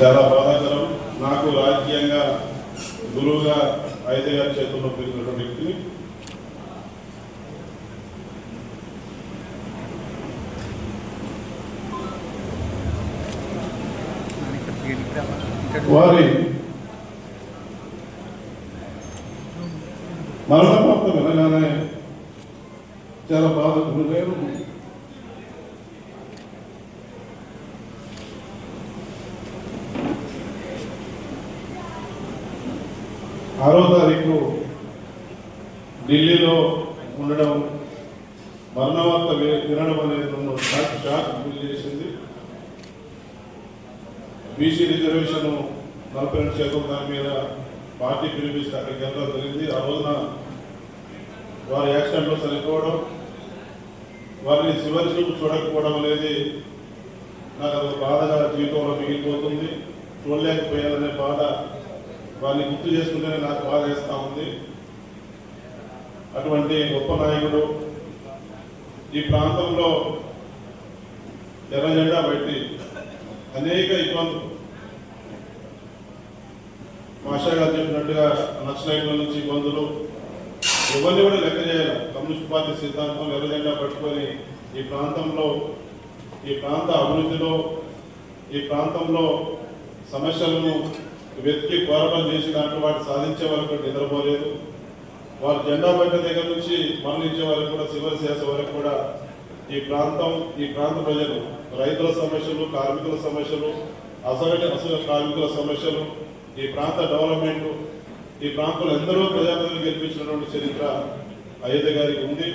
చాలా బాధాకరం. నాకు రాజకీయంగా గురువుగా అయితే గారి చేతుల్లో పెరిగినటువంటి వ్యక్తిని వారి మరణవార్త వినగానే చాలా బాధ గురుగారు ఆరో తారీఖు ఢిల్లీలో ఉండడం మరణవార్త వినడం అనేది నన్ను షాక్ షాక్ ఫీల్ చేసింది. బీసీ రిజర్వేషన్ నలభై రెండు శాతం దాని మీద పార్టీ పిలిపిస్తే అక్కడికి వెళ్ళడం జరిగింది. ఆ రోజున వారి యాక్సిడెంట్లో చనిపోవడం వారిని చివరి చూపు చూడకపోవడం అనేది నాకు అది బాధగా జీవితంలో మిగిలిపోతుంది. చూడలేకపోయాలనే బాధ వారిని గుర్తు చేసుకుంటేనే నాకు బాధ వేస్తూ ఉంది. అటువంటి గొప్ప నాయకుడు ఈ ప్రాంతంలో ఎర్ర జెండా బట్టి అనేక ఇబ్బందులు. మాషా గారు చెప్పినట్టుగా నక్సలైట్ల నుంచి ఇబ్బందులు. ఎవరిని కూడా లెక్క చేయాలి కమ్యూనిస్ట్ పార్టీ సిద్ధాంతం ఎర్ర జెండా పట్టుకొని ఈ ప్రాంతంలో ఈ ప్రాంత అభివృద్ధిలో ఈ ప్రాంతంలో సమస్యలను వెతికి పోరాటం చేసి దాంట్లో వాటి సాధించే వరకు నిద్రపోలేదు. వారు జెండా బయట దగ్గర నుంచి మరణించే వరకు కూడా చివరి చేసే వరకు కూడా ఈ ప్రాంతం ఈ ప్రాంత ప్రజలు రైతుల సమస్యలు కార్మికుల సమస్యలు అసలు అసలు కార్మికుల సమస్యలు ఈ ప్రాంత డెవలప్మెంట్ ఈ ప్రాంతంలో ఎందరో ప్రజాప్రతిని గెలిపించినటువంటి చరిత్ర అయోధ్య గారికి ఉంది.